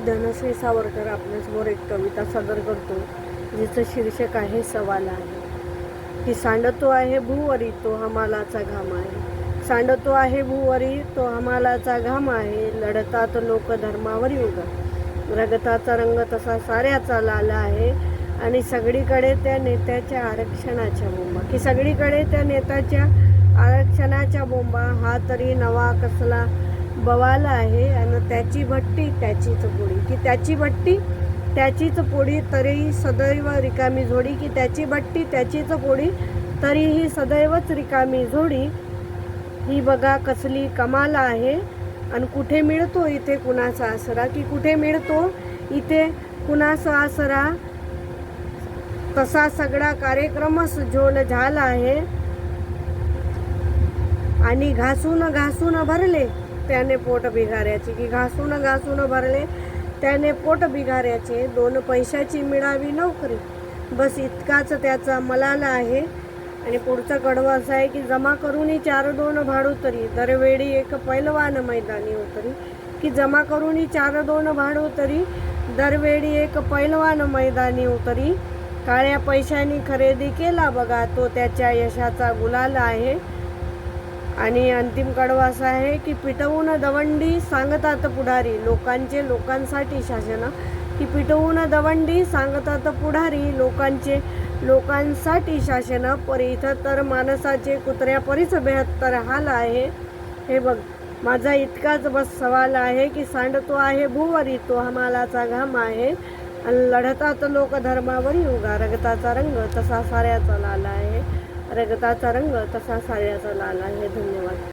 मी धनश्री सावरकर आपल्यासमोर एक कविता सादर करतो जिचं शीर्षक आहे सवाल आहे. की सांडतो आहे भूवरी तो हमालाचा घाम आहे. सांडतो आहे भूवरी तो हमालाचा घाम आहे. लढतात लोक धर्मावर उगा. रगताचा रंग तसा साऱ्याचा लाला आहे. आणि सगळीकडे त्या नेत्याच्या आरक्षणाच्या बोंबा. की सगळीकडे त्या नेत्याच्या आरक्षणाच्या बोंबा. हा तरी नवा कसला बवाल आहे आणि त्याची भट्टी त्याचीच पोळी की त्याची भट्टी त्याचीच पोळी तरीही सदैव रिकामी झोडी की त्याची भट्टी त्याचीच पोळी तरीही सदैवच रिकामी झोडी ही बघा कसली कमाल आहे. आणि कुठे मिळतो इथे कुणाचा आसरा? की कुठे मिळतो इथे कुणाचा आसरा? तसा सगळा कार्यक्रमच झोल झाला आहे. आणि घासून घासून भरले. त्याने पोट बिघाऱ्याचे. की घासून घासून भरले त्याने पोट बिघाऱ्याचे. दोन पैशाची मिळावी नोकरी. बस इतकाच त्याचा मलाला आहे. आणि पुढचा कडवा असा आहे की जमा करूनही चार दोन भाडू तरी. दरवेळी एक पैलवान मैदानी उतरी की जमा करूनही चार दोन भाडू तरी. दरवेळी एक पैलवान मैदानी उतरी काळ्या पैशांनी खरेदी केला बघा तो त्याच्या यशाचा गुलाल आहे. आणि अंतिम कडवा असा आहे की पिटवून दवंडी सांगतात पुढारी. लोकांचे लोकांसाठी शासन. की पिटवून दवंडी सांगतात पुढारी लोकांचे लोकांसाठी शासन. पर इथं तर माणसाचे कुत्र्यापरीच बेहत्तर हाल आहे. हे बघ माझा इतकाच बस सवाल आहे की सांडतो आहे भूवरी तो हमालाचा घाम आहे. आणि लढतात लोक धर्मावरी उगा रगताचा रंग तसा साऱ्याचा लाल आहे. रगताचा रंग तसा साऱ्याचा लाल आहे. धन्यवाद.